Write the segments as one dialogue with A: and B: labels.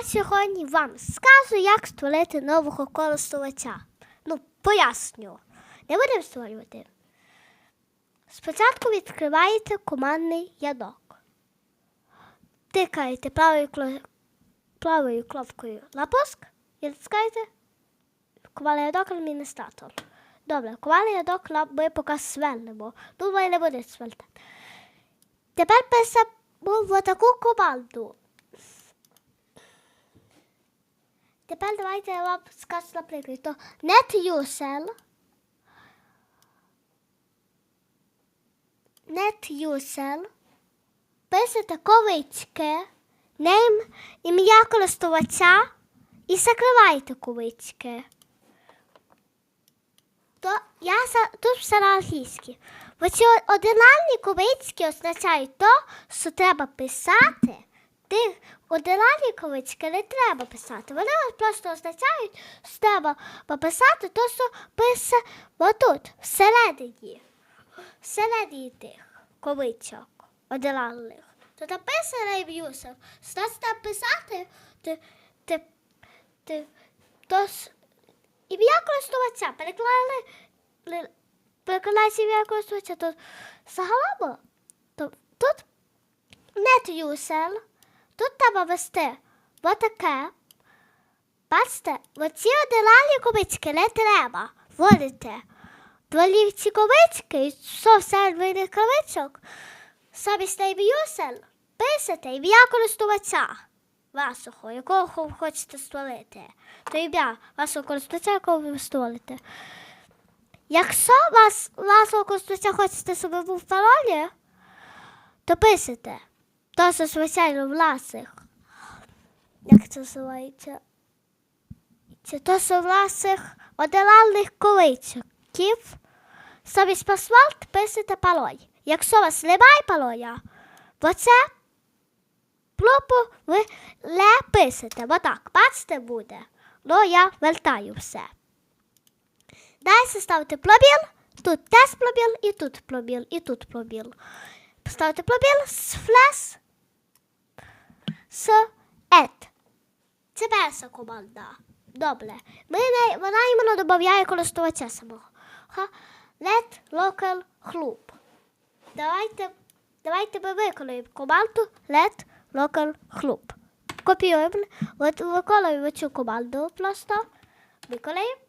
A: я сьогодні вам скажу, як створити нового користувача. Ну, поясню. Не будемо створювати. Спочатку відкриваєте командний ядок. Тикаєте правою, правою кнопкою на пуск і натискаєте командний ядок адміністратор. Добре, командний ядок ми поки сверлимо. Думаю, не буде сверлити. Тепер пишемо в таку команду. Тепер давайте я вам скажу, наприклад, то NetUsel. NetUsel. Пишете ковички, name, ім'я користувача і закриваєте ковички. То я тут все на англійській. Оці одинарні ковички означають то, що треба писати. Тих одинарні ковички не треба писати. Вони просто означають, що треба пописати то, що пише отут, всередині. Всередині тих ковичок одинарних. То написано рев'юсер. Значить там писати ти, ти, ти, то, ім'я користувача переклали ли- перекладається ім'я користувача, то загалом то, тут net user, тут треба ввести отаке. Бачите, оці одинарні кубички не треба вводити. Дволівці кубички і серверних кубичок, замість name user пишете ім'я користувача вашого, якого хо- хочете створити. То ім'я вашого користувача, якого ви створите. Якщо вас вашого користувача хочете, щоб був паролі, то пишете. То, що звичайно власних. Як це називається? Це то, що власних одинарних количків. Замість паспорт пишете пароль. Якщо вас немає пароля, то це пропу ви не пишете. Отак, бачите, буде. Ну, я вертаю все. Далі ставте пробіл, тут теж пробіл, і тут пробіл, і тут пробіл. Ставте пробіл флес з ет. Це перша команда. Добре. Ми вона іменно додає користувача самого. Ха. Let local club. Давайте, давайте ми виконуємо команду let local club. Копіюємо, от виконуємо цю команду просто. Виконуємо.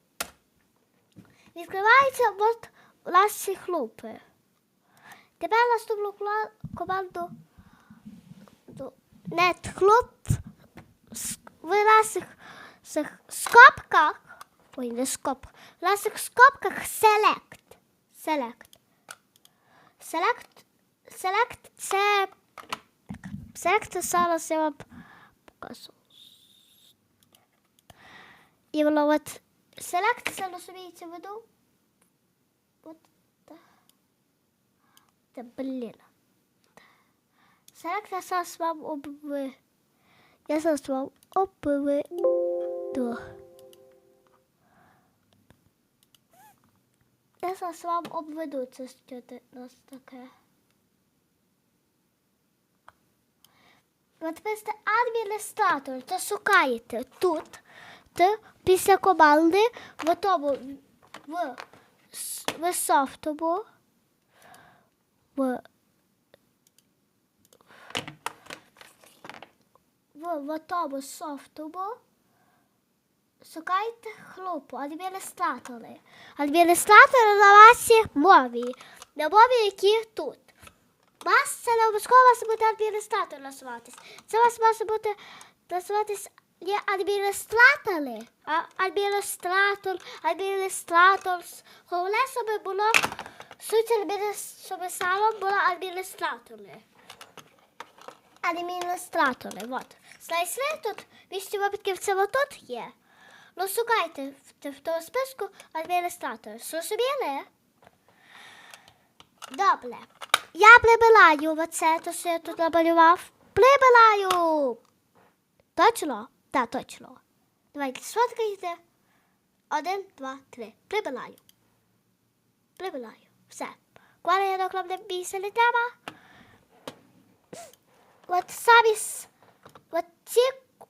A: Відкриваються от наші хлопи. Тепер наступну команду net хлоп в наших скобках. Ой, не скобках. В наших скобках select. Select. Select. Select це. Це зараз я вам покажу. І воно от це розуміється виду. От так. Та блін. Select я зараз вам обви. Я зараз вам обведу. Я зараз вам обведу це що у нас таке. От пишете адміністратор, то шукаєте тут, то після команди в тому в, в софтому в, в, тому софтому шукайте хлопу, адміністратори. Адміністратори на вашій мові, на мові, які тут. Вас це не обов'язково буде адміністратор називатись. Це вас може бути називатись не адміністратори, а адміністратор, адміністратор. Головне, щоб було суть адміністратора, щоб саме було адміністратори. Адміністратори, от. Знайшли тут, 200 випадків це отут є. Ну, шукайте в, тому списку адміністратори. Зрозуміли? Добре. Я прибираю оце, то що я тут намалював. Прибираю. Точно? Так, точно. Давайте сфоткайте. Один, два, три. Прибираю. Прибираю. Все. Коли я доклав більше не. От самі ці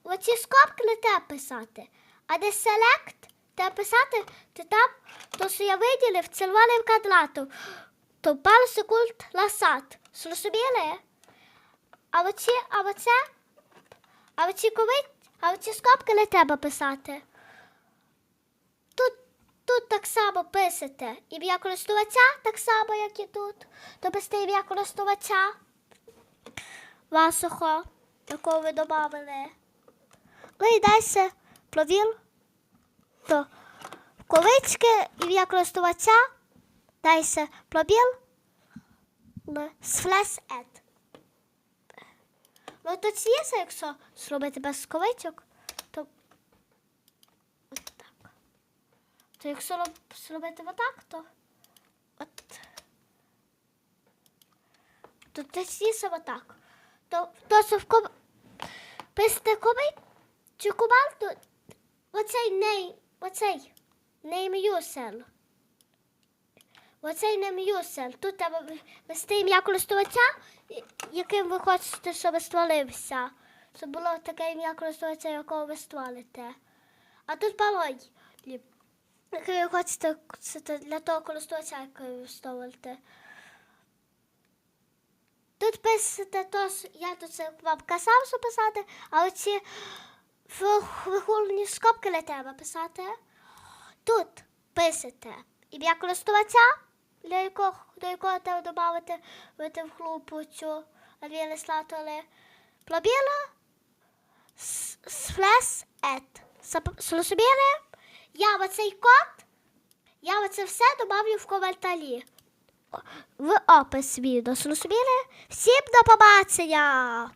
A: оці скобки не треба писати. А де селект, треба писати, то там, то що я виділив червоним квадратом. То пару секунд назад. Зрозуміли? А оці, а оце, а оці кови, а оці скобки не треба писати. Тут, тут так само пишете. Ім'я користувача так само, як і тут. То пишете ім'я користувача вашого, якого ви додали. Ну і далі провіл. То ковички ім'я користувача. Далі пробіл. Слес ед. Ну то ціється, якщо зробити без ковичок, то от так. То якщо зробити отак, то от. То точніше отак. То, то що коби чи кубал, то оцей ней, оцей name user. Оцей name user. Тут треба вести ім'я користувача, яким ви хочете, щоб стволився. Щоб було таке ім'я користувача, якого ви стволите. А тут пароль, який ви хочете для того користувача, який ви стволите. Тут пишете то, я тут це вам казав, що писати, а оці виховні скобки не треба писати. Тут пишете ім'я користувача, для якого, до якого треба додати в групу цю адміністратори. Пробіла слес ет. Зрозуміли? Я оцей код, я оце все добавлю в коментарі. В опис відео. Зрозуміли? Всім до побачення!